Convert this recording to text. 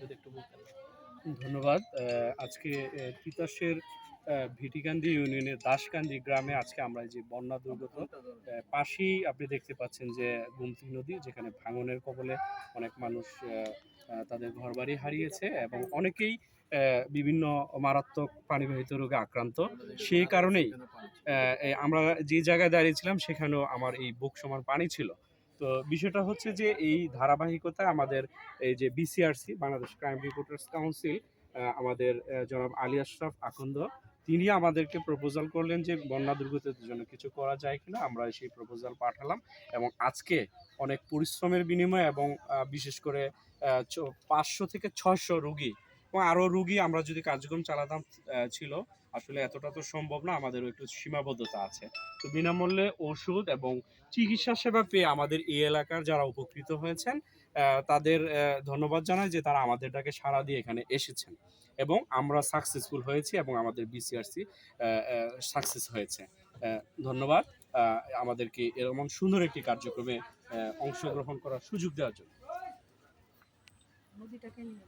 যদি একটু বলতেন। ধন্যবাদ। আজকে তিতাসের ভিটিকান্দি ইউনিয়নের দাসকান্দি গ্রামে আজকে আমরা যে বন্যা দুর্গত পাশেই আপনি দেখতে পাচ্ছেন যে গুমতি নদী যেখানে ভাঙনের কবলে অনেক মানুষ তাদের ঘরবাড়ি হারিয়েছে এবং অনেকেই বিভিন্ন মারাত্মক পানিবাহিত রোগে আক্রান্ত। সেই কারণেই আমরা যে জায়গায় দাঁড়িয়েছিলাম সেখানেও আমার এই বুক সমান পানি ছিল। তো বিষয়টা হচ্ছে যে এই ধারাবাহিকতায় আমাদের এই যে BCRC Bangladesh crime reporters council আমাদের জনাব আলী আশরাফ আকন্দ, তিনি আমাদেরকে প্রপোজাল করলেন যে বন্যা দুর্গতদের জন্য কিছু করা যায় কিনা, আমরা সেই প্রপোজাল পাঠালাম এবং আজকে অনেক পরিশ্রমের বিনিময়ে এবং বিশেষ করে পাঁচশো থেকে ছয়শো রুগী এবং আরও রুগী আমরা যদি কার্যক্রম চালাতাম ছিল। আসলে এতটা তো সম্ভব না, আমাদেরও একটু সীমাবদ্ধতা আছে। তো বিনামূল্যে ওষুধ এবং চিকিৎসা সেবা পেয়ে আমাদের এই এলাকার যারা উপকৃত হয়েছেন তাদের ধন্যবাদ জানাই যে তারা আমাদের ডাকে দিয়ে এখানে এসেছেন। এবং আমরা সাকসেসফুল হয়েছি এবং আমাদের বিসিআরসি সাকসেস হয়েছে। ধন্যবাদ। আমাদেরকে এরকম সুন্দর একটি কার্যক্রমে অংশগ্রহণ করার সুযোগ দেওয়ার জন্য। নদীটাকে নিয়ে